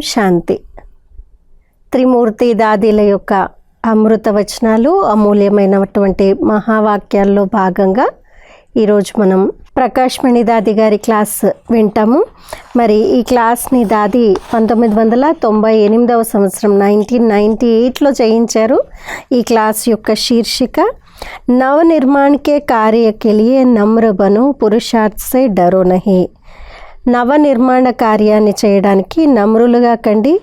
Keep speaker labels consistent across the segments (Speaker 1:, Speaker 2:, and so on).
Speaker 1: శాంతి. త్రిమూర్తి దాదీల యొక్క అమృత వచనాలు అమూల్యమైనటువంటి మహావాక్యాల్లో భాగంగా ఈరోజు మనం ప్రకాష్మణి దాది గారి క్లాస్ వింటాము. మరి ఈ క్లాస్ని దాది పంతొమ్మిది వందల తొంభై ఎనిమిదవ సంవత్సరం నైన్టీన్ నైంటీ ఎయిట్లో చేయించారు ఈ క్లాస్ యొక్క శీర్షిక నవనిర్మాణకే కార్యకెలియే నమ్రబను పురుషార్థసే డరో నహి నవ నిర్మాణ కార్యాన్ని చేయడానికి నమ్రులుగా కండి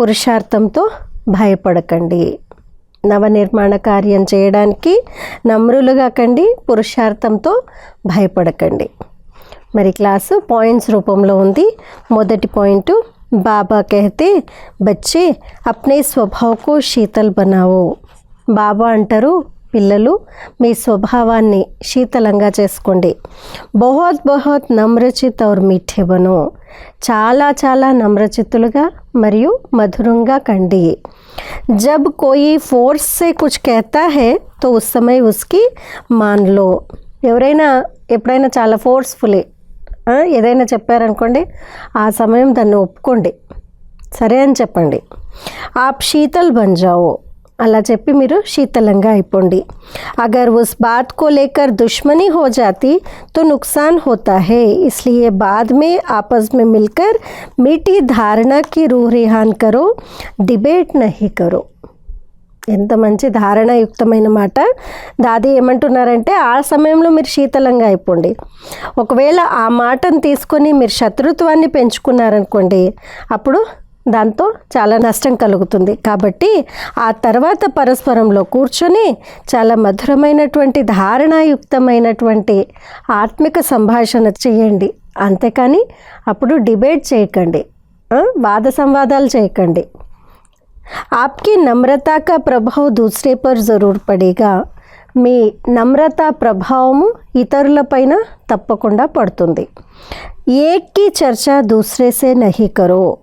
Speaker 1: పురుషార్థంతో భయపడకండి. నవ నిర్మాణ కార్యం చేయడానికి నమ్రులుగా కండి పురుషార్థంతో భయపడకండి. మరి క్లాసు పాయింట్స్ రూపంలో ఉంది. మొదటి పాయింట్ బాబా కహతే బచ్చే అప్నే స్వభావకు శీతల్ బనావో. బాబా అంటారు పిల్లలు మీ స్వభావాన్ని శీతలంగా చేసుకోండి. బహోత్ బహోత్ నమ్రచిత్ ఔర్ మీఠేబను చాలా చాలా నమ్రచిత్తులుగా మరియు మధురంగా కండి. జబ్ కోయి ఫోర్స్ సే కుచ్ కేతా హే తో ఉత్సమై సమయ ఉస్కి మాన్లో ఎవరైనా ఎప్పుడైనా చాలా ఫోర్స్ఫుల్లీ ఏదైనా చెప్పారనుకోండి ఆ సమయం దాన్ని ఒప్పుకోండి. సరే అని చెప్పండి. ఆప్ శీతల్ బంజావో అలా చెప్పి మీరు శీతలంగా అయిపోండి. అగర్ ఉస్ బాత్ కో లేకర్ దుష్మని హో జాతి తో నుక్సాన్ హోతా హే. ఇస్లియే బాద్ మే ఆపస్ మే మిల్కర్ మీటి ధారణకి రూహ్ రిహాన్ కరో డిబేట్ నహి కరో. ఎంత మంచి ధారణాయుక్తమైన మాట. దాది ఏమంటున్నారంటే ఆ సమయంలో మీరు శీతలంగా అయిపోండి. ఒకవేళ ఆ మాటను తీసుకొని మీరు శత్రుత్వాన్ని పెంచుకున్నారనుకోండి అప్పుడు దాంతో చాలా నష్టం కలుగుతుంది. కాబట్టి ఆ తర్వాత పరస్పరంలో కూర్చొని చాలా మధురమైనటువంటి ధారణాయుక్తమైనటువంటి ఆత్మిక సంభాషణ చేయండి. అంతేకాని అప్పుడు డిబేట్ చేయకండి. వాద సంవాదాలు చేయకండి. ఆప్కి నమ్రత కా దూసరే పర్ జరూర్ పడేగా. మీ నమ్రత ప్రభావము ఇతరులపైన తప్పకుండా పడుతుంది. ఏకి చర్చ దూసరేసే నహికరో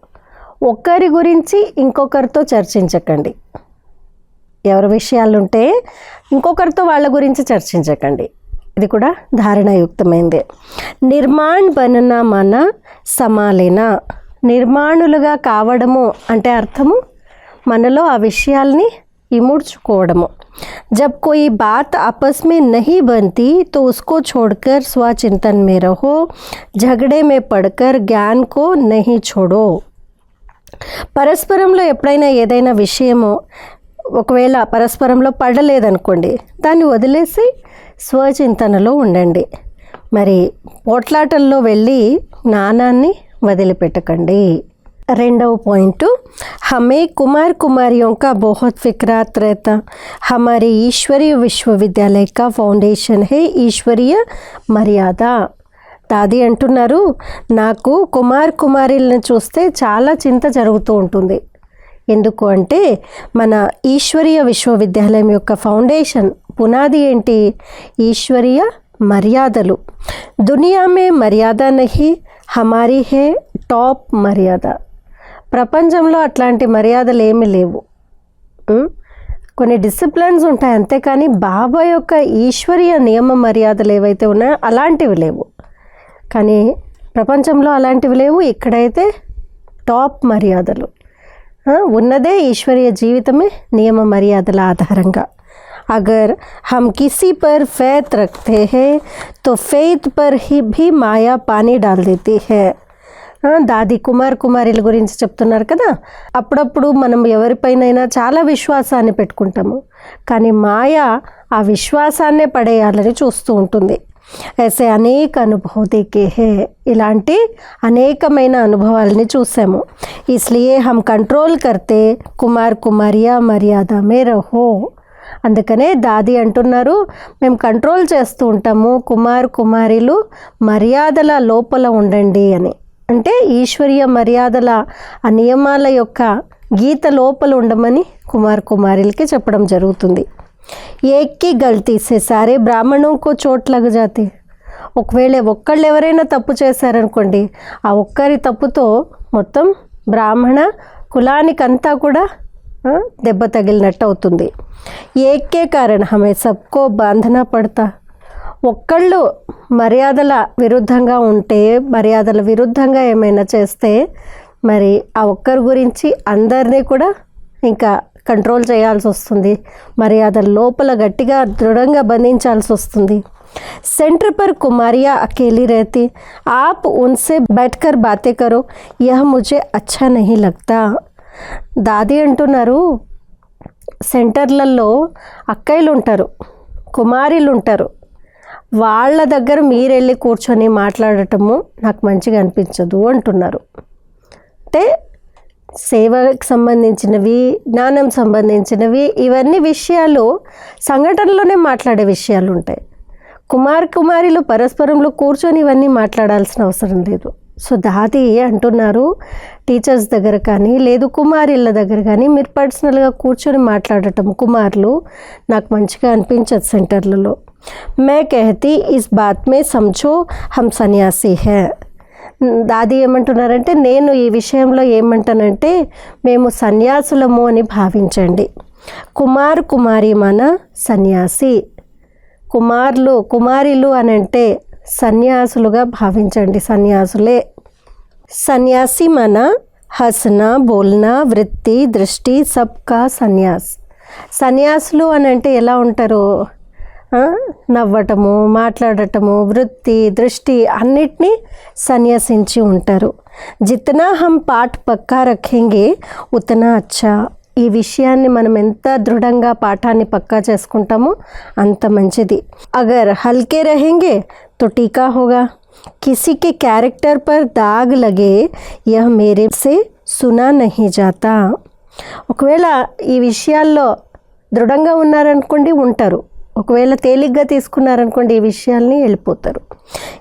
Speaker 1: ఒక్కరి గురించి ఇంకొకరితో చర్చించకండి ఎవరి విషయాలుంటే ఇంకొకరితో వాళ్ళ గురించి చర్చించకండి ఇది కూడా ధారణాయుక్తమైందే నిర్మాణ్ బనన మన సమాలేన నిర్మాణులుగా కావడము అంటే అర్థము మనలో ఆ విషయాల్ని ఇముడ్చుకోవడము जब कोई बात आपस में नहीं बनती तो उसको छोड़कर स्वचिंतन में रहो झगड़े में पड़कर ज्ञान को नहीं छोड़ो పరస్పరంలో ఎప్పుడైనా ఏదైనా విషయము ఒకవేళ పరస్పరంలో పడలేదనుకోండి దాన్ని వదిలేసి స్వచింతనలో ఉండండి మరి పోట్లాటల్లో వెళ్ళి జ్ఞానాన్ని వదిలిపెట్టకండి రెండవ పాయింట్ हमें कुमार कुमारियों का बहुत फिक्रात रहता हमारे ईश्वरीय विश्वविद्यालय का फाउंडेशन है ईश्वरीय మర్యాద దాది అంటున్నారు నాకు కుమార్ కుమారులను చూస్తే చాలా చింత జరుగుతూ ఉంటుంది. ఎందుకు అంటే మన ఈశ్వరీయ విశ్వవిద్యాలయం యొక్క ఫౌండేషన్ పునాది ఏంటి? ఈశ్వరీయ మర్యాదలు. దునియా మే మర్యాద నహి హమారీ హే టాప్ మర్యాద. ప్రపంచంలో అట్లాంటి మర్యాదలు ఏమీ లేవు. కొన్ని డిసిప్లిన్స్ ఉంటాయి అంతేకాని బాబా యొక్క ఈశ్వరీయ నియమ మర్యాదలు ఏవైతే ఉన్నాయో అలాంటివి లేవు. కానీ ప్రపంచంలో అలాంటివి లేవు. ఇక్కడైతే టాప్ మర్యాదలు. ఉన్నదే ఈశ్వరీయ జీవితమే నియమ మర్యాదల ఆధారంగా. అగర్ హమ్ కిసీ పర్ ఫేత్ రఖతే హే తో ఫెయిత్ పర్ హి భీ మాయా పానీ డాల్ దేతీ హే. దాది కుమార్ కుమారిల గురించి చెప్తున్నారు కదా. అప్పుడప్పుడు మనం ఎవరిపైనైనా చాలా విశ్వాసాన్ని పెట్టుకుంటాము. కానీ మాయ ఆ విశ్వాసాన్నే పడేయాలని చూస్తూ ఉంటుంది. ऐसे అనేక అనుభవ కేహే హే ఇలాంటి అనేకమైన అనుభవాలని చూసాము ఇస్లియే హమ్ కంట్రోల్ కర్తే కుమార్ కుమారియా మర్యాద మే రహో అందుకనే దాది అంటున్నారు మేము కంట్రోల్ చేస్తూ ఉంటాము కుమార్ కుమారిలు మర్యాదల లోపల ఉండండి అని అంటే ఈశ్వరీయ మర్యాదల ఆ నియమాల యొక్క గీత లోపల ఉండమని కుమార్ కుమారులకి చెప్పడం జరుగుతుంది ఏక్కి గల్తీ సే సారే బ్రాహ్మణం కో చోట్ లగ జాతే. ఒకవేళ ఒక్కళ్ళు ఎవరైనా తప్పు చేశారనుకోండి ఆ ఒక్కరి తప్పుతో మొత్తం బ్రాహ్మణ కులానికంతా కూడా దెబ్బ తగిలినట్టు అవుతుంది ఏకే కారణ హమే సబ్కో బాంధన పడతా. ఒక్కళ్ళు మర్యాదల విరుద్ధంగా ఉంటే మర్యాదల విరుద్ధంగా ఏమైనా చేస్తే మరి ఆ ఒక్కరి గురించి అందరినీ కూడా ఇంకా కంట్రోల్ చేయాల్సి వస్తుంది మరి అది లోపల గట్టిగా దృఢంగా బంధించాల్సి వస్తుంది सेंटर पर कुमारियाँ अकेली रहती आप उनसे बैठकर बातें करो यह मुझे अच्छा नहीं लगता దాది అంటున్నారు సెంటర్లలో అక్కయ్యలు ఉంటారు కుమారీలు ఉంటారు వాళ్ళ దగ్గర మీరు వెళ్ళి కూర్చొని మాట్లాడటము నాకు మంచిగా అనిపించదు అంటున్నారు అంటే సేవకు సంబంధించినవి జ్ఞానం సంబంధించినవి ఇవన్నీ విషయాలు సంఘటనలోనే మాట్లాడే విషయాలు ఉంటాయి. కుమార్ కుమారిలు పరస్పరంలో కూర్చొని ఇవన్నీ మాట్లాడాల్సిన అవసరం లేదు. సో దాది అంటున్నారు టీచర్స్ దగ్గర కానీ లేదు కుమారిళ్ళ దగ్గర కానీ మీరు పర్సనల్గా కూర్చొని మాట్లాడటం కుమారులు నాకు మంచిగా అనిపించదు సెంటర్లలో. మే కహతీ ఇస్ బాత్ మే సంచో హమ్ సన్యాసి హే. దాది ఏమంటున్నారంటే నేను ఈ విషయంలో ఏమంటానంటే మేము సన్యాసులము అని భావించండి. కుమార్ కుమారి మన సన్యాసి. కుమారులు కుమారిలు అని అంటే సన్యాసులుగా భావించండి సన్యాసులే. సన్యాసి మన హసనా బోల్నా వృత్తి దృష్టి సబ్కా సన్యాస్. సన్యాసులు అని అంటే ఎలా ఉంటారు? నవ్వటము మాట్లాడటము వృత్తి దృష్టి అన్నిటినీ సన్యాసించి ఉంటారు. జితనా హం పాట్ పక్కా రఖేంగే ఉతనా అచ్చా. ఈ విషయాన్ని మనం ఎంత దృఢంగా పాఠాన్ని పక్కా చేసుకుంటామో అంత మంచిది. అగర్ హల్కే రహెంగే తో టీకా హోగా. కిసికి క్యారెక్టర్ పర్ దాగ్ లగే యహ్ మేరే సునా నహి జాతా. ఒకవేళ ఈ విషయాల్లో దృఢంగా ఉన్నారనుకోండి ఉంటారు. ఒకవేళ తేలిగ్గా తీసుకున్నారనుకోండి ఈ విషయాల్ని వెళ్ళిపోతారు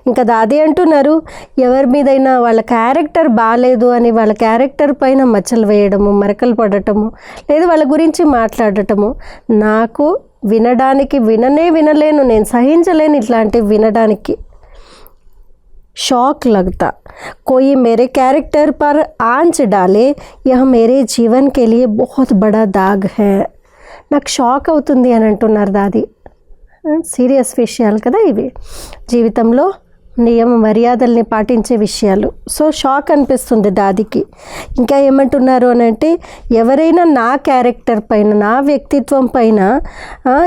Speaker 1: ఇంకా దాది అంటున్నారు ఎవరి మీదైనా వాళ్ళ క్యారెక్టర్ బాగాలేదు అని వాళ్ళ క్యారెక్టర్ పైన మచ్చలు వేయడము మరకలు పడటము లేదు వాళ్ళ గురించి మాట్లాడటము నాకు వినడానికి విననే వినలేను నేను సహించలేను ఇట్లాంటివి వినడానికి शौक लगता कोई मेरे कैरेक्टर पर आंच डाले यह मेरे जीवन के लिए बहुत बड़ा दाग है నాకు షాక్ అవుతుంది అని అంటున్నారు దాది సీరియస్ విషయాలు కదా ఇవి. జీవితంలో నియమ మర్యాదల్ని పాటించే విషయాలు. సో షాక్ అనిపిస్తుంది దాదికి. ఇంకా ఏమంటున్నారు అని అంటే ఎవరైనా నా క్యారెక్టర్ పైన నా వ్యక్తిత్వం పైన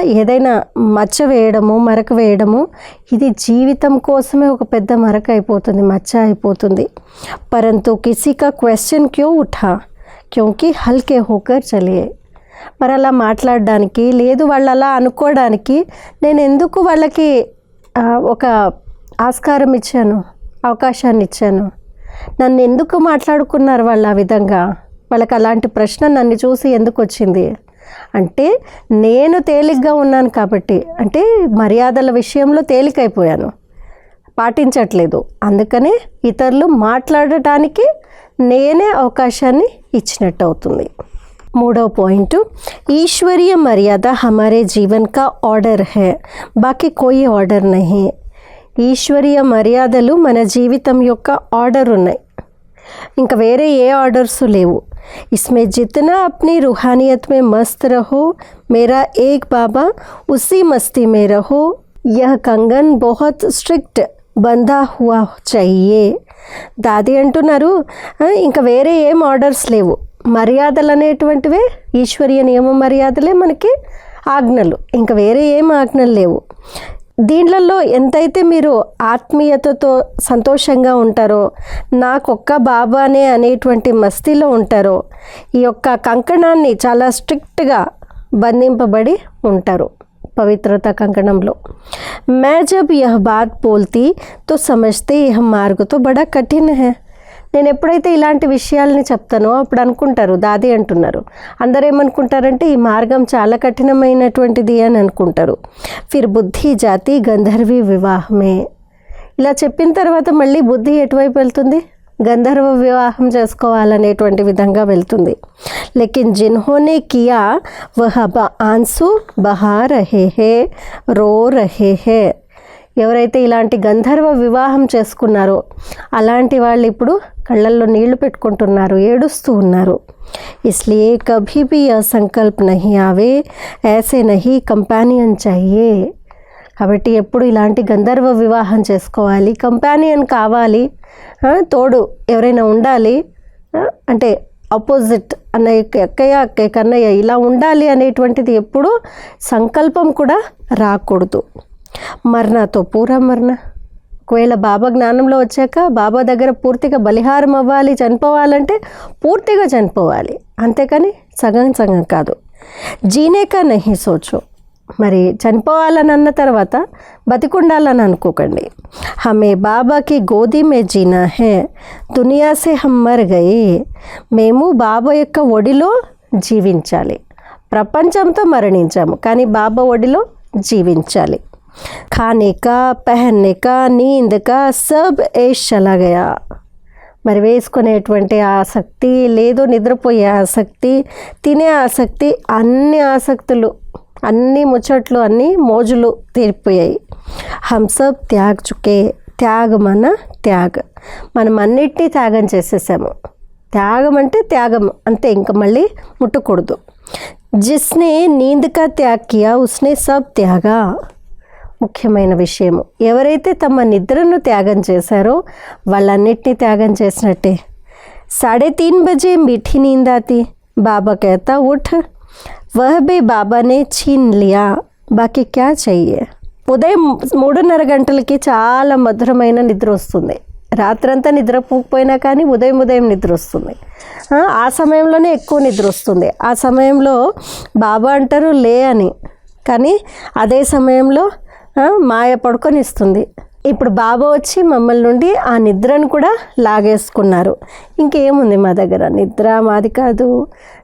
Speaker 1: ఏదైనా మచ్చ వేయడము మరక వేయడము ఇది జీవితం కోసమే ఒక పెద్ద మరక అయిపోతుంది మచ్చ అయిపోతుంది. పరంతు కిసీ కా క్వశ్చన్ క్యూ ఉఠా? క్యూకి హల్కే హోకర్ చలియే. మరి అలా మాట్లాడడానికి లేదు వాళ్ళు అలా అనుకోవడానికి నేను ఎందుకు వాళ్ళకి ఒక ఆస్కారం ఇచ్చాను అవకాశాన్ని ఇచ్చాను? నన్ను ఎందుకు మాట్లాడుకున్నారు వాళ్ళు ఆ విధంగా? వాళ్ళకి అలాంటి ప్రశ్న నన్ను చూసి ఎందుకు వచ్చింది? అంటే నేను తేలిగ్గా ఉన్నాను కాబట్టి అంటే మర్యాదల విషయంలో తేలికైపోయాను. పాటించట్లేదు. అందుకనే ఇతరులు మాట్లాడటానికి నేనే అవకాశాన్ని ఇచ్చినట్టు అవుతుంది. మూడవ పాయింట్ ఈశ్వరీయ మర్యాద హమారే జీవన్ కా ఆర్డర్ హే బాకీ కోయి ఆర్డర్ నహీ ఈశ్వరీయ మర్యాదలు మన జీవితం యొక్క ఆర్డర్ ఉన్నాయి ఇంకా వేరే ఏ ఆర్డర్స్ లేవు इसमें जितना अपनी रूहानियत में मस्त रहो मेरा एक बाबा उसी मस्ती में रहो यह कंगन बहुत स्ट्रिक्ट బంధా హువా చెయ్యే దాది అంటున్నారు "ఆ, ఇంకా వేరే ఏం ఆర్డర్స్ లేవు మర్యాదలు అనేటువంటివే ఈశ్వరీయ నియమ మర్యాదలే మనకి ఆజ్ఞలు ఇంకా వేరే ఏం ఆజ్ఞలు లేవు దీంట్లలో ఎంతైతే మీరు ఆత్మీయతతో సంతోషంగా ఉంటారో నాకొక్క బాబానే అనేటువంటి మస్తీలో ఉంటారో ఈ యొక్క కంకణాన్ని చాలా స్ట్రిక్ట్గా బంధింపబడి ఉంటారు పవిత్రత కంకణంలో मैं जब यह बात बोलती तो समझते यह मार्ग तो बड़ा कठिन है నేను ఎప్పుడైతే ఇలాంటి విషయాల్ని చెప్తానో అప్పుడు అనుకుంటారు దాది అంటున్నారు. అందరూ ఏమనుకుంటారంటే ఈ మార్గం చాలా కఠినమైనటువంటిది అని అనుకుంటారు. ఫిర్ బుద్ధి జాతి గంధర్వి వివాహమే. ఇలా చెప్పిన తర్వాత మళ్ళీ బుద్ధి ఎటువైపు వెళ్తుంది? గంధర్వ వివాహం చేసుకోవాలనేటువంటి విధంగా వెళ్తుంది. లేకిన్ జిన్హోనే కియా వహ బ ఆన్సు బహా రహే హే రో రహే హే ఎవరైతే ఇలాంటి గంధర్వ వివాహం చేసుకున్నారో అలాంటి వాళ్ళు ఇప్పుడు కళ్ళల్లో నీళ్లు పెట్టుకుంటున్నారు ఏడుస్తూ ఉన్నారు इसलिए कभी भी यह संकल्प नहीं आवे ऐसे नहीं कंपेनियन चाहिए కాబట్టి ఎప్పుడు ఇలాంటి గంధర్వ వివాహం చేసుకోవాలి కంపానియన్ కావాలి ఆ, తోడు ఎవరైనా ఉండాలి ఆ, అంటే అపోజిట్ అన్నయ్య అక్కయ్య అక్కయ్య కన్నయ్య ఇలా ఉండాలి అనేటువంటిది ఎప్పుడూ సంకల్పం కూడా రాకూడదు మరణతో పూరా మరణ ఒకవేళ బాబా జ్ఞానంలో వచ్చాక బాబా దగ్గర పూర్తిగా బలిహారం అవ్వాలి చనిపోవాలంటే పూర్తిగా చనిపోవాలి. అంతేకాని సగం సగం కాదు. జీనేకా నహి సోచు. మరి చనిపోవాలని అన్న తర్వాత బతికుండాలని అనుకోకండి. హమే బాబాకి గోది మే జీనా హే దునియాసే హమ్మర్ గయి. మేము బాబా యొక్క ఒడిలో జీవించాలి. ప్రపంచంతో మరణించాము కానీ బాబా ఒడిలో జీవించాలి. खाने का पहनने का नींद का सब ऐश चला गया మరి వేసుకునేటువంటి ఆసక్తి లేదు నిద్రపోయే ఆసక్తి తినే ఆసక్తి అన్ని ఆసక్తులు అన్ని ముచ్చట్లు అన్ని మోజులు తీరిపోయాయి హంసబ్ త్యాగ్ చుకే త్యాగం అన్న త్యాగ్ మనం అన్నిటినీ త్యాగం చేసేసాము త్యాగం అంటే త్యాగం అంతే ఇంకా మళ్ళీ ముట్టకూడదు జిస్నే నీంద్ కా త్యాగ్ కియా ఉస్నే సబ్ త్యాగా ముఖ్యమైన విషయము ఎవరైతే తమ నిద్రను త్యాగం చేశారో వాళ్ళన్నిటినీ త్యాగం చేసినట్టే साढ़े तीन बजे मीठी नींद आती बाबा कहता उठ वह भी बाबा ने छीन लिया బాకీ క్యా చెయ్యే ఉదయం మూడున్నర గంటలకి చాలా మధురమైన నిద్ర వస్తుంది రాత్రంతా నిద్రపోకపోయినా కానీ ఉదయం ఉదయం నిద్ర వస్తుంది ఆ, ఆ సమయంలోనే ఎక్కువ నిద్ర వస్తుంది ఆ సమయంలో బాబా అంటారు లే అని కానీ అదే సమయంలో ఆ, మాయ పడుకొని ఇస్తుంది ఇప్పుడు బాబా వచ్చి మమ్మల్ని నుండి ఆ నిద్రను కూడా లాగేసుకున్నారు ఇంకేముంది మా దగ్గర నిద్ర మాది కాదు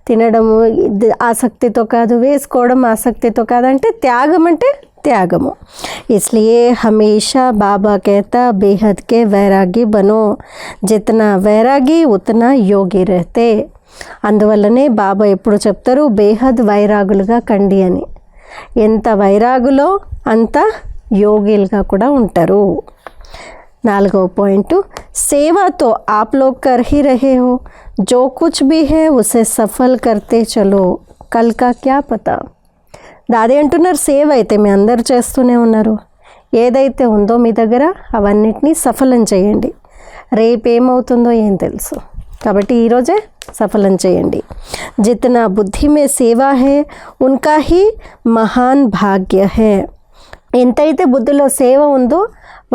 Speaker 1: తినడము ఇది ఆసక్తితో కాదు వేసుకోవడం ఆసక్తితో కాదు అంటే త్యాగం అంటే త్యాగము इसलिए हमेशा बाबा कहता बेहद के वैरागी बनो जितना वैरागी उतना योगी रहते అందువల్లనే బాబా ఎప్పుడు చెప్తారు బేహద్ వైరాగులుగా కండి అని ఎంత వైరాగులో అంత యోగిలుగా కూడా ఉంటారు. నాలుగో పాయింట్ సేవతో ఆప్లో కర్హి రహే హో జో కుచ్ బి హే ఉసే సఫల్ కర్తే చలో కల్కా క్యా పత? దాది అంటున్నారు సేవ అయితే మీ అందరు చేస్తూనే ఉన్నారు. ఏదైతే ఉందో మీ దగ్గర అవన్నిటినీ సఫలం చేయండి. రేపేమవుతుందో ఏం తెలుసు. కాబట్టి ఈరోజే సఫలం చేయండి. జితనా బుద్ధి మే సేవా హే ఉన్కా హీ మహాన్ భాగ్య హే. ఎంతైతే బుద్ధిలో సేవ ఉందో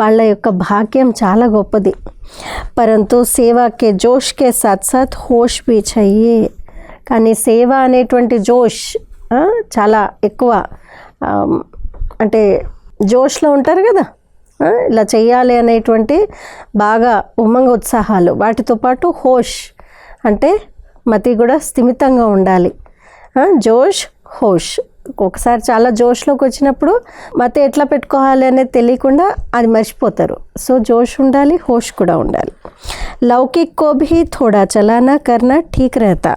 Speaker 1: వాళ్ళ యొక్క భాగ్యం చాలా గొప్పది. పరంతు సేవాకే జోష్కే సత్ సత్ హోష్ బీ చెయ్యే కానీ సేవ అనేటువంటి జోష్ చాలా ఎక్కువ అంటే జోష్లో ఉంటారు కదా ఇలా చేయాలి అనేటువంటి బాగా ఉమంగ ఉత్సాహాలు. వాటితో పాటు హోష్ అంటే మతి కూడా స్థిమితంగా ఉండాలి. జోష్ హోష్. ఒకసారి చాలా జోష్లోకి వచ్చినప్పుడు మత ఎట్లా పెట్టుకోవాలి అనేది తెలియకుండా అది మర్చిపోతారు. సో జోష్ ఉండాలి హోష్ కూడా ఉండాలి. లౌకిక్ కో థోడా చలానా కర్నా ఠీక్ రహతా.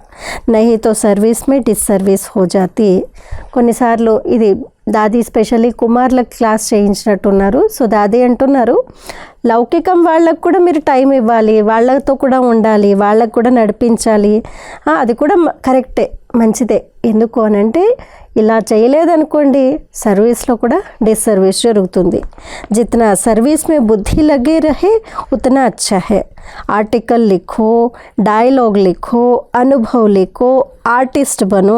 Speaker 1: నహితో సర్వీస్ మే డిస్సర్వీస్ హో జాతి. కొన్నిసార్లు ఇది దాది స్పెషల్లీ కుమార్లకు క్లాస్ చేయించినట్టున్నారు. సో దాది అంటున్నారు లౌకికం వాళ్ళకు కూడా మీరు టైం ఇవ్వాలి వాళ్ళతో కూడా ఉండాలి వాళ్ళకు కూడా నడిపించాలి. అది కూడా కరెక్టే మంచిదే. ఎందుకు అని అంటే ఇలా చేయలేదనుకోండి సర్వీస్లో కూడా డిసర్వీస్ జరుగుతుంది జితనా సర్వీస్ మే బుద్ధి లగే రహే ఉతనా అచ్చా హే आर्टिकल लिखो डायलॉग लिखो अनुभव लिखो आर्टिस्ट बनो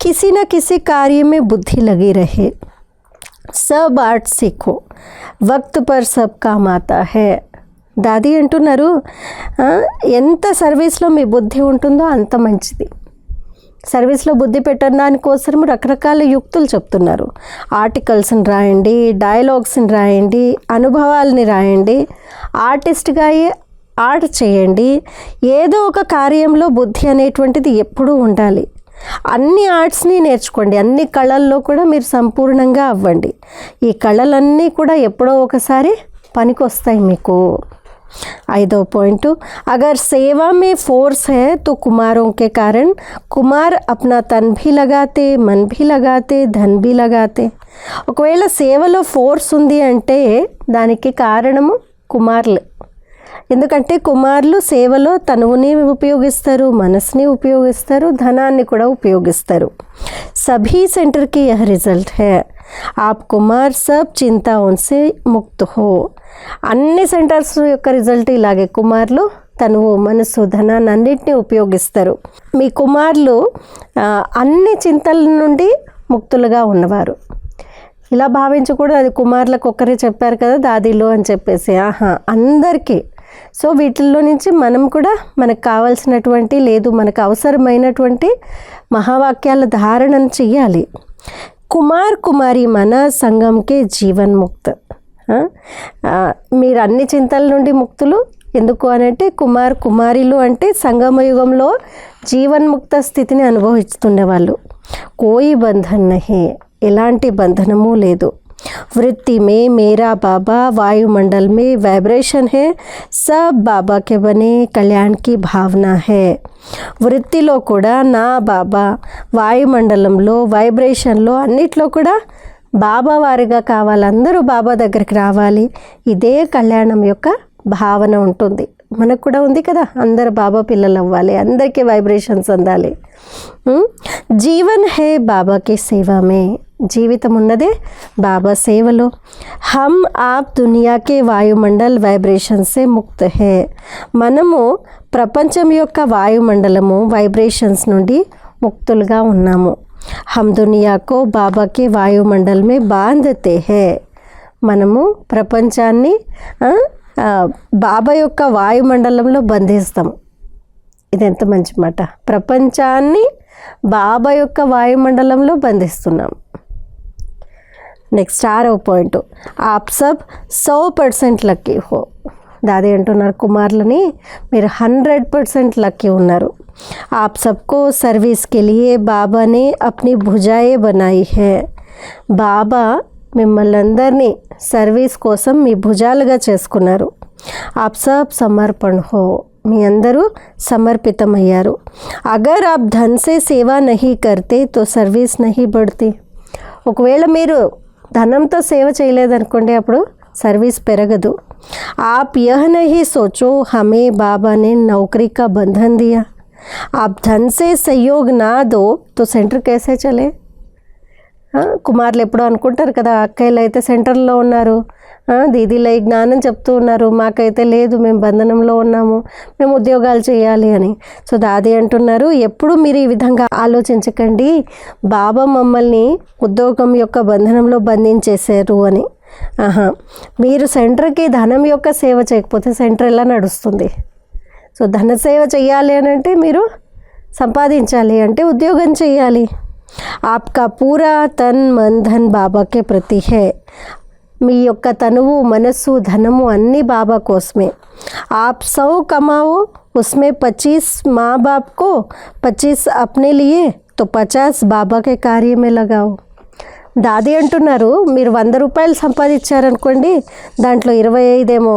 Speaker 1: किसी न किसी कार्य में बुद्धि लगी रहे सब आर्ट सीखो वक्त पर सब काम आता है దాది అంటున్నారు "ఆ, ఎంత సర్వీస్లో మీ బుద్ధి ఉంటుందో అంత మంచిది సర్వీస్లో బుద్ధి పెట్టడం దానికోసం రకరకాల యుక్తులు చెప్తున్నారు. ఆర్టికల్స్ని రాయండి డైలాగ్స్ని రాయండి అనుభవాల్ని రాయండి ఆర్టిస్ట్గా ఆర్ట్ చేయండి ఏదో ఒక కార్యంలో బుద్ధి అనేటువంటిది ఎప్పుడూ ఉండాలి. అన్ని ఆర్ట్స్ని నేర్చుకోండి అన్ని కళల్లో కూడా మీరు సంపూర్ణంగా అవ్వండి. ఈ కళలన్నీ కూడా ఎప్పుడో ఒకసారి పనికొస్తాయి మీకు. ఐదో పాయింట్. अगर सेवा में फोर्स है तो कुमारों के కుమార్ अपना तन भी लगाते मन भी लगाते धन भी लगाते ఒకవేళ సేవలో ఫోర్స్ ఉంది అంటే దానికి కారణము కుమార్లు. ఎందుకంటే కుమార్లు సేవలో తనువుని ఉపయోగిస్తారు మనసుని ఉపయోగిస్తారు ధనాన్ని కూడా ఉపయోగిస్తారు. సభీ సెంటర్కి యహ రిజల్ట్ హే. आप कुमार सब चिंताओं से मुक्त हो అన్ని సెంటర్స్ యొక్క రిజల్ట్ ఇలాగే. కుమార్లు తను మనసు ధనాన్ని అన్నింటినీ ఉపయోగిస్తారు. మీ కుమారులు అన్ని చింతల నుండి ముక్తులుగా ఉన్నవారు. ఇలా భావించకూడదు. అది కుమారులకు ఒక్కరే చెప్పారు కదా దాదీలు అని చెప్పేసి. ఆహా అందరికీ. సో వీటిల్లో నుంచి మనం కూడా మనకు కావాల్సినటువంటి లేదు మనకు అవసరమైనటువంటి మహావాక్యాల ధారణను చెయ్యాలి. కుమార్ కుమారి మన సంఘంకే జీవన్ముక్త. మీరు అన్ని చింతల నుండి ముక్తులు ఎందుకు అనంటే కుమార్ కుమారిలు అంటే సంగమ యుగంలో జీవన్ముక్త స్థితిని అనుభవిస్తుండేవాళ్ళు కోయి బంధన్ నహి ఎలాంటి బంధనము లేదు वृत्ति में मेरा बाबा वायुमंडल में वाइब्रेशन है सब बाबा के बने कल्याण की भावना है వృత్తిలో కూడా నా బాబా వాయుమండలంలో వైబ్రేషన్లో అన్నిట్లో కూడా బాబా వారిగా కావాలి అందరూ బాబా దగ్గరికి రావాలి. ఇదే కళ్యాణం యొక్క భావన ఉంటుంది. మనకు కూడా ఉంది కదా అందరు బాబా పిల్లలు అవ్వాలి అందరికీ వైబ్రేషన్స్ అందాలి. జీవన్ హే బాబాకి సేవమే. జీవితం ఉన్నదే బాబా సేవలో. హమ్ ఆప్ దునియాకే వాయుమండల్ వైబ్రేషన్సే ముక్త హే. మనము ప్రపంచం యొక్క వాయుమండలము వైబ్రేషన్స్ నుండి ముక్తులుగా ఉన్నాము. హమ్ దునియాకో బాబాకి వాయుమండల్ మే బాంధతే హే మనము ప్రపంచాన్ని బాబా యొక్క వాయుమండలంలో బంధిస్తాం ఇది ఎంత మంచి మాట. ప్రపంచాన్ని బాబా యొక్క వాయుమండలంలో బంధిస్తున్నాం నెక్స్ట్ ఆరో పాయింట్. ఆప్ సబ్ సో పర్సెంట్ లక్కీ హో. దాది అంటున్నారు కుమారులని. మీరు హండ్రెడ్ పర్సెంట్ లక్కీ ఉన్నారు. आप सबको सर्विस के लिए बाबा ने अपनी भुजाएं बनाई है బాబా మిమ్మల్ని అందరినీ సర్వీస్ కోసం మీ భుజాలుగా చేసుకున్నారు ఆప్ సబ్ సమర్పణ హో మీ అందరూ సమర్పితమయ్యారు అగర్ ఆప్ ధన్ సే సేవా నహీ కర్తే తో సర్వీస్ నహీ బడితే ఒకవేళ మీరు ధనంతో సేవ చేయలేదనుకోండి అప్పుడు సర్వీస్ పెరగదు आप यह नहीं सोचो हमें बाबा ने नौकरी का बंधन दिया आप धन से सहयोग ना दो तो सेंटर कैसे चले ఆ, కుమారులు ఎప్పుడో అనుకుంటారు కదా అక్కయ్యలు అయితే సెంటర్లో ఉన్నారు ఆ, దీదీలు ఈ జ్ఞానం చెప్తూ ఉన్నారు మాకైతే లేదు మేము బంధనంలో ఉన్నాము మేము ఉద్యోగాలు చేయాలి అని సో దాది అంటున్నారు ఎప్పుడు మీరు ఈ విధంగా ఆలోచించకండి బాబా మమ్మల్ని ఉద్యోగం యొక్క బంధనంలో బంధించేశారు అని ఆహా మీరు సెంటర్కి ధనం యొక్క సేవ చేయకపోతే సెంటర్ ఎలా నడుస్తుంది సో ధన సేవ చేయాలి అని అంటే మీరు సంపాదించాలి అంటే ఉద్యోగం చేయాలి ఆప్కా పూరా తన్ మన్ ధన్ బాబాకే ప్రతి హే. మీ యొక్క తనువు మనస్సు ధనము అన్నీ బాబా కోసమే. ఆప్ సౌ కమావో ఉస్మే పచ్చీస్ మా బాప్కో పచ్చీస్ అప్నే లియే తో పచాస్ బాబాకే కార్యమే లగావు. దాది అంటున్నారు మీరు వంద రూపాయలు సంపాదించారనుకోండి దాంట్లో ఇరవై ఐదేమో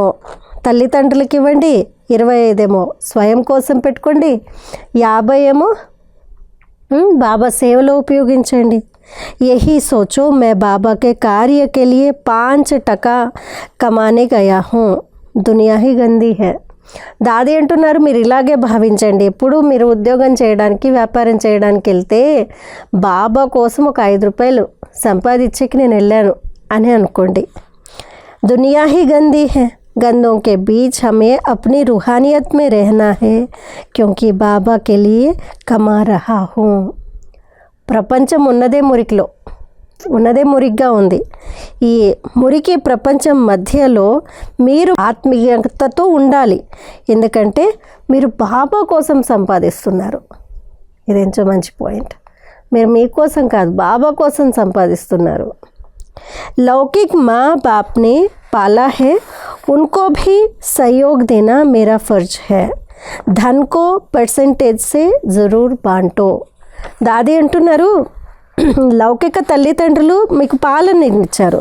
Speaker 1: తల్లిదండ్రులకి ఇవ్వండి ఇరవై ఐదేమో స్వయం కోసం పెట్టుకోండి యాభై ఏమో ఉమ్, బాబా సేవలో ఉపయోగించండి यही सोचो मैं बाबा के कार्य के लिए पाँच टका कमाने गया हूँ దునియా హీ గందీ హే దాది అంటున్నారు మీరు ఇలాగే భావించండి ఎప్పుడు మీరు ఉద్యోగం చేయడానికి వ్యాపారం చేయడానికి వెళ్తే బాబా కోసం ఒక ఐదు రూపాయలు సంపాదించేకి నేను వెళ్ళాను అని అనుకోండి दुनिया ही गंदी है गंदों के बीच हमें अपनी रूहानियत में रहना है क्योंकि बाबा के लिए कमा रहा हूँ ప్రపంచం ఉన్నదే మురికిలో ఉన్నదే మురిగ్గా ఉంది ఈ మురికి ప్రపంచం మధ్యలో మీరు ఆత్మీయతతో ఉండాలి ఎందుకంటే మీరు బాబా కోసం సంపాదిస్తున్నారు ఇదేంచో మంచి పాయింట్ మీరు మీకోసం కాదు బాబా కోసం సంపాదిస్తున్నారు लौकिक माँ बाप ने पाला है उनको भी सहयोग देना मेरा फर्ज है धन को परसेंटेज से ज़रूर बांटो దాది అంటున్నారు లౌకిక తల్లిదండ్రులు మీకు పాలన ఇచ్చారు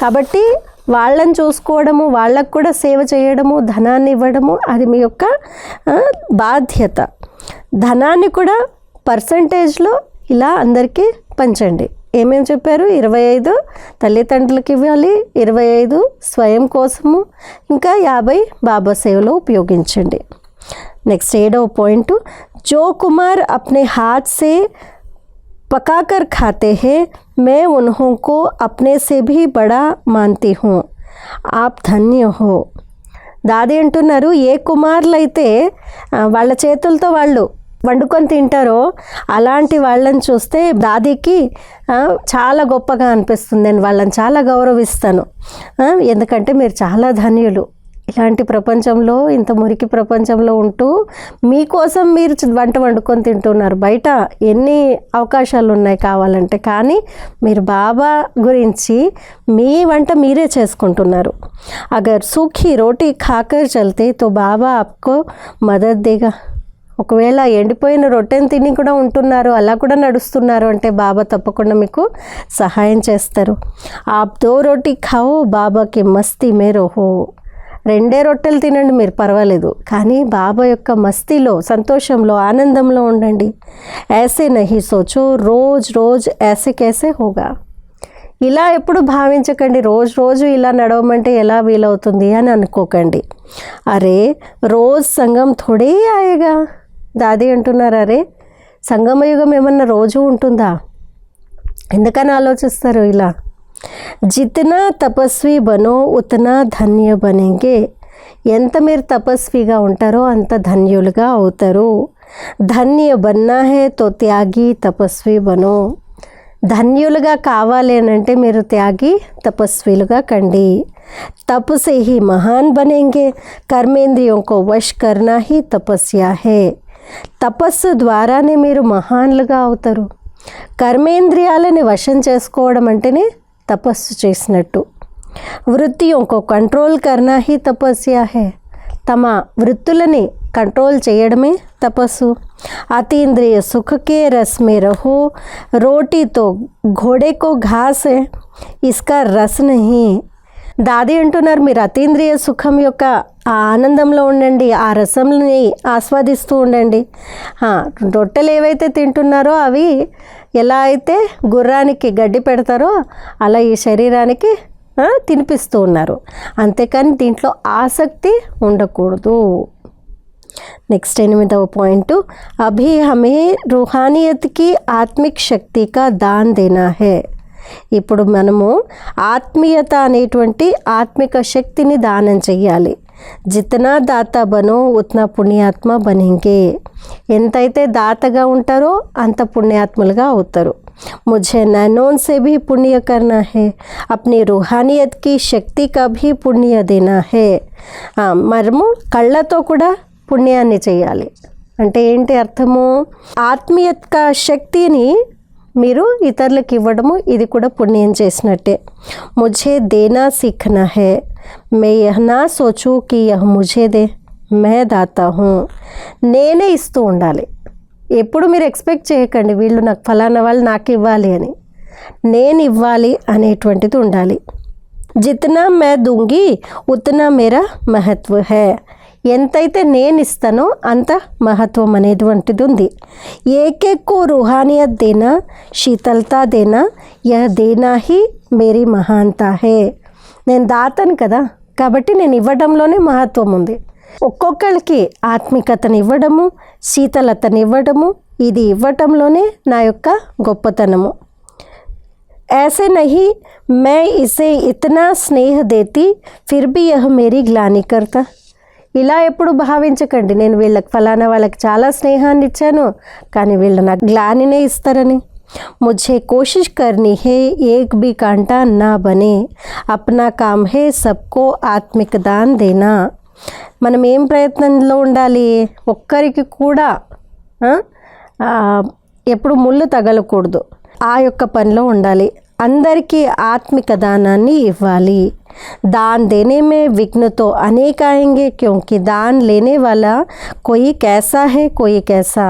Speaker 1: కాబట్టి వాళ్ళని చూసుకోవడము వాళ్ళకు కూడా సేవ చేయడము ధనాన్ని ఇవ్వడము అది మీ యొక్క ఆ, బాధ్యత ధనాన్ని కూడా పర్సంటేజ్లో ఇలా అందరికీ పంచండి ఏమేమి చెప్పారు? ఇరవై ఐదు తల్లిదండ్రులకు ఇవ్వాలి ఇరవై ఐదు స్వయం కోసము ఇంకా యాభై బాబా సేవలో ఉపయోగించండి. నెక్స్ట్ ఏడవ పాయింట్ జో కుమార్ అప్నే హాత్ సే పకాకర్ ఖాతే హే మే ఉన్హోంకో అప్నే సే భీ బడా మాంతి హూ. ఆప్ ధన్య హో. దాది అంటున్నారు ఏ కుమారులైతే వాళ్ళ చేతులతో వాళ్ళు వండుకొని తింటారో అలాంటి వాళ్ళని చూస్తే దాదికి చాలా గొప్పగా అనిపిస్తుంది. నేను వాళ్ళని చాలా గౌరవిస్తాను. ఎందుకంటే మీరు చాలా ధన్యులు. ఇలాంటి ప్రపంచంలో ఇంత మురికి ప్రపంచంలో ఉంటూ మీకోసం మీరు వంట వండుకొని తింటున్నారు. బయట ఎన్ని అవకాశాలు ఉన్నాయి కావాలంటే కానీ మీరు బాబా గురించి మీ వంట మీరే చేసుకుంటున్నారు. అగర్ సూఖీ రోటీ ఖాకర్ చల్తే తో బాబా ఆప్కో మదద్ దేగా. ఒకవేళ ఎండిపోయిన రొట్టెను తిని కూడా ఉంటున్నారు అలా కూడా నడుస్తున్నారు అంటే బాబా తప్పకుండా మీకు సహాయం చేస్తారు. ఆ దో రొట్టి ఖావు బాబాకి మస్తీ మేరో హో రెండే రొట్టెలు తినండి మీరు పర్వాలేదు. కానీ బాబా యొక్క మస్తీలో సంతోషంలో ఆనందంలో ఉండండి. ఏసే నహి సోచో రోజు రోజు ఏసే కేసే హోగా. ఇలా ఎప్పుడు భావించకండి రోజు రోజు ఇలా నడవమంటే ఎలా వీలవుతుంది అని అనుకోకండి. అరే రోజు సంఘం థోడే ఆయగా దాది అంటున్నారు అరే సంగమయుగం ఏమన్నా రోజు ఉంటుందా? ఎందుకని ఆలోచిస్తారు ఇలా? జితనా తపస్వి బనో ఉతనా ధన్య బనేంగే. ఎంత మీరు తపస్విగా ఉంటారో అంత ధన్యులుగా అవుతారు. ధన్య బన్నా హే తో త్యాగి తపస్వి బనో. ధన్యులుగా కావాలి అని అంటే మీరు త్యాగి తపస్విలుగా కండి. తపసే హీ మహాన్ బనేంగే. కర్మేంద్రియం కో వశ్ కర్నా హీ తపస్యా హే. తపస్సు ద్వారానే మీరు మహాన్లుగా అవుతారు. కర్మేంద్రియాలని వశం చేసుకోవడం అంటేనే తపస్సు చేసినట్టు. వృత్తియోంకో కంట్రోల్ కర్నా హీ తపస్య హే. తమ వృత్తులని కంట్రోల్ చేయడమే తపస్సు. అతీంద్రియ సుఖకే రస్మే రహో. రోటీతో ఘోడేకో ఘాస్ ఇస్కా రస్ నహి. దాది అంటున్నారు మీరు అతీంద్రియ సుఖం యొక్క ఆ ఆనందంలో ఉండండి ఆ రసంని ఆస్వాదిస్తూ ఉండండి. రొట్టెలు ఏవైతే తింటున్నారో అవి ఎలా అయితే గుర్రానికి గడ్డి పెడతారో అలా ఈ శరీరానికి తినిపిస్తూ ఉన్నారు. అంతేకాని దీంట్లో ఆసక్తి ఉండకూడదు. నెక్స్ట్ ఎనిమిదవ పాయింట్ అభి హమే రుహానియత్కి ఆత్మిక్ శక్తికా దాన్ దేనా హే. ఇప్పుడు మనము ఆత్మీయత అనేటువంటి ఆత్మిక శక్తిని దానం చెయ్యాలి. జితనా దాత బనో ఉత్నా పుణ్యాత్మ బనింగే ఎంతైతే దాతగా ఉంటారో అంత పుణ్యాత్ములుగా అవుతారు मुझे नैनोन से भी पुण्य करना है अपनी रूहानियत की शक्ति का भी పుణ్య దేనా హే ఆ, మనము కళ్ళతో కూడా పుణ్యాన్ని చేయాలి అంటే ఏంటి అర్థము ఆత్మీయత శక్తిని మీరు ఇతరులకు ఇవ్వడము ఇది కూడా పుణ్యం చేసినట్టే. ముझे దేనా సీఖనా హే మే యహనా సోచు కి యహ ముझे దే మే దాతా హూ నేనే ఇస్తూ ఉండాలి. ఎప్పుడు మీరు ఎక్స్పెక్ట్ చేయకండి వీళ్ళు నాకు ఫలానా వాళ్ళు నాకు ఇవ్వాలి అని. నేను ఇవ్వాలి అనేటువంటిది ఉండాలి. జితనా మే దూంగి ఉతనా మేరా మహత్వ హే ఎంతైతే నేను ఇస్తానో అంత మహత్వం అనేటువంటిది ఉంది ఏకేకో రుహానియత్ దేనా శీతలతా దేనా యహ దేనా హీ మేరీ మహాంతా హే నేను దాతను కదా కాబట్టి నేను ఇవ్వడంలోనే మహత్వం ఉంది ఒక్కొక్కరికి ఆత్మికతను ఇవ్వడము శీతలతను ఇవ్వడము ఇది ఇవ్వటంలోనే నా యొక్క గొప్పతనము ऐसे नहीं मैं इसे इतना स्नेह देती फिर भी यह मेरी ग्लानि करता ఇలా ఎప్పుడు భావించకండి నేను వీళ్ళకి ఫలానా వాళ్ళకి చాలా స్నేహాన్ని ఇచ్చాను కానీ వీళ్ళు నాకు గ్లానినే ఇస్తారని मुझे कोशिश करनी है एक भी कांटा ना बने अपना काम है सबको ఆత్మిక దాన్ దేనా మనం ఏం ప్రయత్నంలో ఉండాలి ఒక్కరికి కూడా ఆ, ఆ, ఎప్పుడు ముళ్ళు తగలకూడదు ఆ యొక్క పనిలో ఉండాలి అందరికీ ఆత్మిక దానాన్ని ఇవ్వాలి दान देने में विघ्न तो अनेक आएंगे क्योंकि दान लेने वाला कोई कैसा है कोई कैसा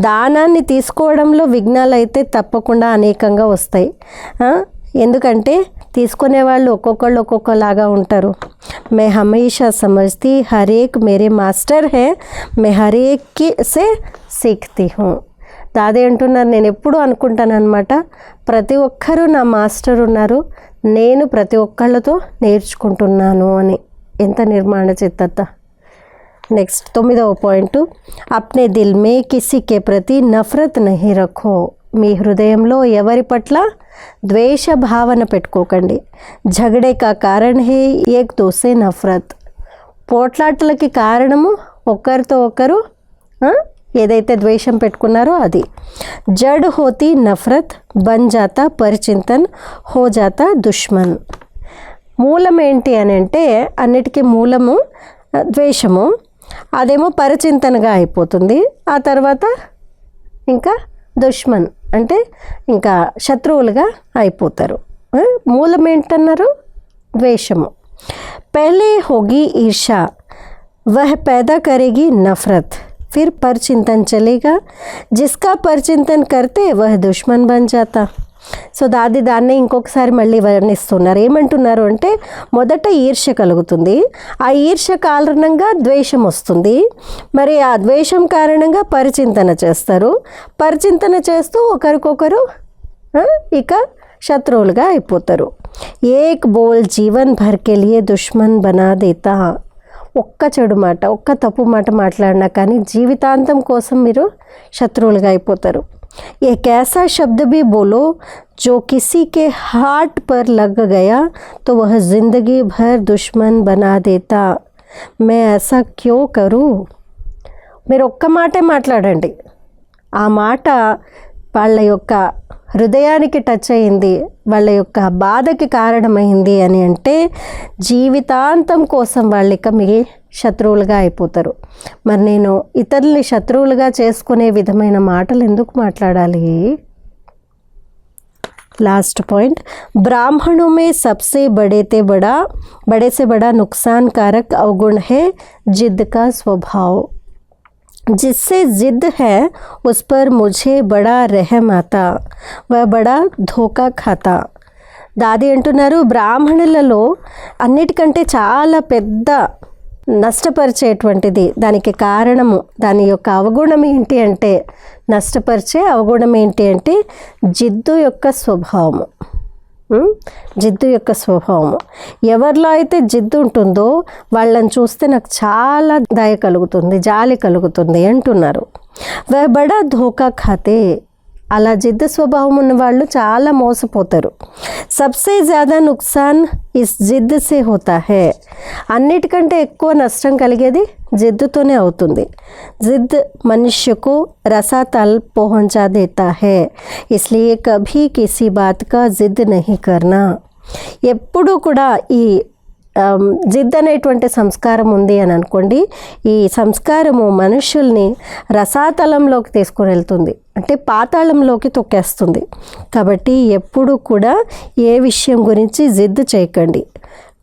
Speaker 1: దానాన్ని తీసుకోవడంలో విఘ్నాలు అయితే తప్పకుండా అనేకంగా వస్తాయి ఆ, ఎందుకంటే తీసుకునే వాళ్ళు ఒక్కొక్కళ్ళు ఒక్కొక్కలాగా ఉంటారు మే హమేషా సమజ్తి హరేక్ మేరే మాస్టర్ హే మే హరేక్ కి సే సీఖ్తి హూ దాదే అంటున్నారు. నేను ఎప్పుడు అనుకుంటానమాట ప్రతి ఒక్కరూ నా మాస్టర్ ఉన్నారు. నేను ప్రతి ఒక్కళ్ళతో నేర్చుకుంటున్నాను అని. ఎంత నిర్మాణ చిత్త నెక్స్ట్ తొమ్మిదవ పాయింట్. అప్నే దిల్ మే కిసికే ప్రతి నఫరత్ నహి రఖో. మీ హృదయంలో ఎవరి పట్ల ద్వేష భావన పెట్టుకోకండి. ఝగడే కా కారణ్ హే ఏక్ దోసే నఫరత్. పోట్లాటలకి కారణము ఒకరితో ఒకరు ఏదైతే ద్వేషం పెట్టుకున్నారో అది. జడ్ హోతి నఫరత్ బన్ జాత పరిచింతన్ హో జాత దుష్మన్. మూలం ఏంటి అని అంటే అన్నిటికీ మూలము ద్వేషము. అదేమో పరిచింతనగా అయిపోతుంది. ఆ తర్వాత ఇంకా దుష్మన్ అంటే ఇంకా శత్రువులుగా అయిపోతారు. మూలం ఏంటన్నారు? ద్వేషము. పెహ్లే హోగి ఈర్ష వహ పేదా కరేగి నఫరత్. फिर परचिंतन चलेगा जिसका परचिंतन करते वह दुश्मन बन जाता సో దాది దాన్నే ఇంకొకసారి మళ్ళీ వర్ణిస్తున్నారు ఏమంటున్నారు అంటే మొదట ఈర్ష్య కలుగుతుంది ఆ ఈర్ష్య కారణంగా ద్వేషం వస్తుంది మరి ఆ ద్వేషం కారణంగా పరిచింతన చేస్తారు పరిచింతన చేస్తూ ఒకరికొకరు ఆ, ఇక శత్రువులుగా అయిపోతారు ఏక్ బోల్ జీవన్ భర్కే లియే దుష్మన్ బనా దేతా ఒక్క చెడు మాట ఒక్క తప్పు మాట మాట్లాడినా కానీ జీవితాంతం కోసం మీరు శత్రువులుగా అయిపోతారు एक ऐसा शब्द भी बोलो जो किसी के हार्ट पर लग गया तो वह जिंदगी भर दुश्मन बना देता मैं ऐसा क्यों करूं మీరు ఒక్క మాటే మాట్లాడండి ఆ మాట వాళ్ళ యొక్క హృదయానికి టచ్ అయింది వాళ్ళ యొక్క బాధకి కారణమైంది అని అంటే జీవితాంతం కోసం వాళ్ళు ఇక మీ శత్రువులుగా అయిపోతారు మరి నేను ఇతరుల్ని శత్రువులుగా చేసుకునే విధమైన మాటలు ఎందుకు మాట్లాడాలి लास्ट पॉइंट ब्राह्मणों में सबसे बड़े ते बड़ा बड़े से बड़ा नुकसानकारक अवगुण है जिद का स्वभाव जिससे जिद है उस पर मुझे बड़ा रहम आता वह बड़ा धोखा खाता దాది అంటున్నారు బ్రాహ్మణులలో అన్నిటికంటే చాలా పెద్ద నష్టపరిచేటువంటిది దానికి కారణము దాని యొక్క అవగుణం ఏంటి అంటే నష్టపరిచే అవగుణం ఏంటి అంటే జిద్దు యొక్క స్వభావము ఉం? జిద్దు యొక్క స్వభావము. ఎవరిలో అయితే జిద్దు ఉంటుందో వాళ్ళని చూస్తే నాకు చాలా దయ కలుగుతుంది జాలి కలుగుతుంది అంటున్నారు. వह బడా ధోకా ఖాతే. అలా జిద్ద స్వభావం ఉన్న వాళ్ళు చాలా మోసపోతారు. సబ్సే జ్యాదా నుక్సాన్ ఇస్ జిద్ సే హోతా హే. అన్నిటికంటే ఎక్కువ నష్టం కలిగేది జిద్దుతోనే అవుతుంది. జిద్ మనుష్యకు రసాతల్ పోహంచా దేతా హే. ఇస్లీ కభీ కిసి బాత్ కా జిద్ నహీ కర్నా. ఎప్పుడూ కూడా ఈ జిద్ అనేటువంటి సంస్కారం ఉంది అని అనుకోండి ఈ సంస్కారము మనుషుల్ని రసాతలంలోకి తీసుకొని వెళ్తుంది. అంటే పాతాళంలోకి తొక్కేస్తుంది. కాబట్టి ఎప్పుడు కూడా ఏ విషయం గురించి జిద్దు చేయకండి.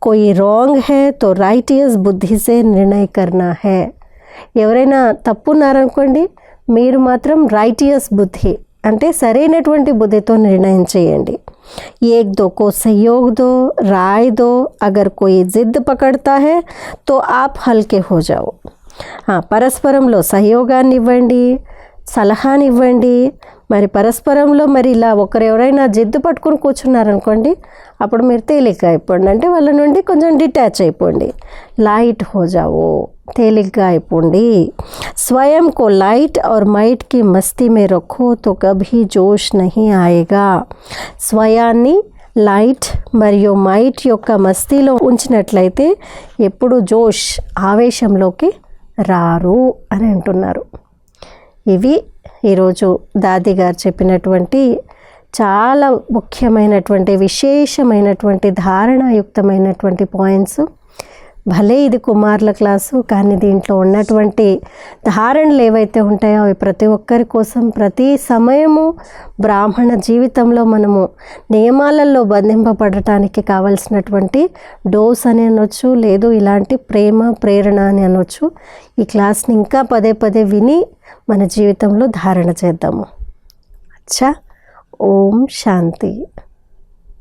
Speaker 1: కోయి రాంగ్ హే తో రైటియస్ బుద్ధిసే నిర్ణయ కర్నా హే. ఎవరైనా తప్పున్నారనుకోండి మీరు మాత్రం రైటియస్ బుద్ధి అంటే సరైనటువంటి బుద్ధితో నిర్ణయం చేయండి. एक दो को सहयोग दो राय दो अगर कोई जिद पकड़ता है तो आप हल्के हो जाओ ఆ, పరస్పరంలో సహయోగాన్ని ఇవ్వండి సలహాని ఇవ్వండి మరి పరస్పరంలో మరి ఇలా ఒకరు ఎవరైనా జిద్దు పట్టుకొని కూర్చున్నారనుకోండి అప్పుడు మీరు తేలిగ్గా అయిపోండి అంటే వాళ్ళ నుండి కొంచెం డిటాచ్ అయిపోండి లైట్ హో జావో తేలిగ్గా అయిపోండి స్వయం को लाइट और माइट की मस्ती में रखो तो कभी जोश नहीं आएगा స్వయాన్ని లైట్ మరియు మైట్ యొక్క మస్తీలో ఉంచినట్లయితే ఎప్పుడు జోష్ ఆవేశంలోకి రారు అని అంటున్నారు ఇవి ఈరోజు దాది గారు చెప్పినటువంటి చాలా ముఖ్యమైనటువంటి విశేషమైనటువంటి ధారణాయుక్తమైనటువంటి పాయింట్స్ భలే ఇది కుమారుల క్లాసు కానీ దీంట్లో ఉన్నటువంటి ధారణలు ఏవైతే ఉంటాయో అవి ప్రతి ఒక్కరి కోసం ప్రతి సమయము బ్రాహ్మణ జీవితంలో మనము నియమాలలో బంధింపబడటానికి కావలసినటువంటి డోస్ అని అనొచ్చు లేదు ఇలాంటి ప్రేమ ప్రేరణ అని అనొచ్చు. ఈ క్లాస్ని ఇంకా పదే పదే విని మన జీవితంలో ధారణ చేద్దాము. అచ్చా ఓం శాంతి.